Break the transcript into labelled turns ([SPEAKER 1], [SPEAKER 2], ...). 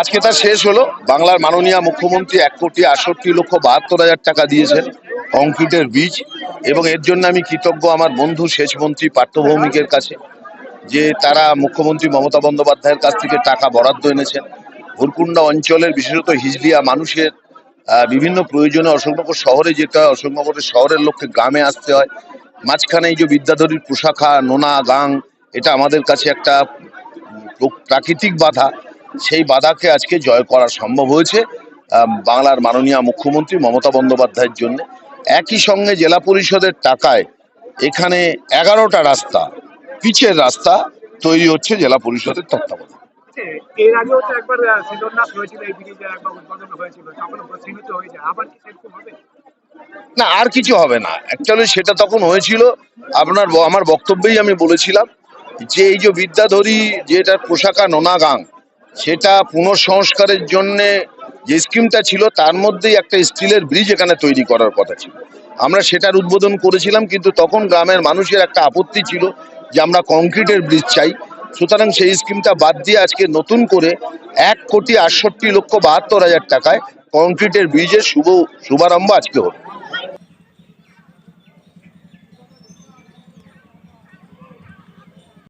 [SPEAKER 1] আজকে তার শেষ হলো। বাংলার মাননীয় মুখ্যমন্ত্রী এক কোটি আটষট্টি লক্ষ বাহাত্তর হাজার টাকা দিয়েছেন কংক্রিটের বীজ এবং এর জন্য আমি কৃতজ্ঞ আমার বন্ধু, সেচ মন্ত্রী পার্থ ভৌমিকের কাছে, যে তারা মুখ্যমন্ত্রী মমতা বন্দ্যোপাধ্যায়ের কাছ থেকে টাকা বরাদ্দ এনেছেন। ভুরকুন্ডা অঞ্চলের বিশেষত হিজলিয়া মানুষের বিভিন্ন প্রয়োজনে অশোকনগর শহরে যেতে হয় অশোকনগরের শহরের লোককে গ্রামে আসতে হয়। মাঝখানে এই যে বিদ্যাধরীর পোশাখা, নোনা, গাং, এটা আমাদের কাছে একটা প্রাকৃতিক বাধা সেই বাধাকে আজকে জয় করা সম্ভব হয়েছে বাংলার মাননীয় মুখ্যমন্ত্রী মমতা বন্দ্যোপাধ্যায়ের জন্য। একই সঙ্গে জেলা পরিষদের টাকায় এখানে এগারোটা রাস্তা পিচের রাস্তা তৈরি হচ্ছে জেলা পরিষদের তত্ত্বাবধানে।
[SPEAKER 2] এর আগেও তো একবার শিলান্যাস হয়েছিল এই ব্রিজে একবার উদ্বোধন হয়েছিল তখন সীমিত হয়ে যায় আবার কি সেরকম হবে?
[SPEAKER 1] না আর কিছু হবে না। অ্যাকচুয়ালি সেটা তখন হয়েছিল আপনার আমার বক্তব্যেই আমি বলেছিলাম যে এই যে বিদ্যাধরী যেটা পোশাকা নোনাগাং, সেটা পুনঃসংস্কারের জন্যে যে স্কিমটা ছিল, তার মধ্যেই একটা স্টিলের ব্রিজ এখানে তৈরি করার কথা ছিল। আমরা সেটার উদ্বোধন করেছিলাম, কিন্তু তখন গ্রামের মানুষের একটা আপত্তি ছিল যে আমরা কংক্রিটের ব্রিজ চাই। সুতরাং সেই স্কিমটা বাদ দিয়ে আজকে নতুন করে এক কোটি আটষট্টি লক্ষ বাহাত্তর হাজার টাকায় কংক্রিটের ব্রিজের শুভ, শুভারম্ভ আজকে হলো।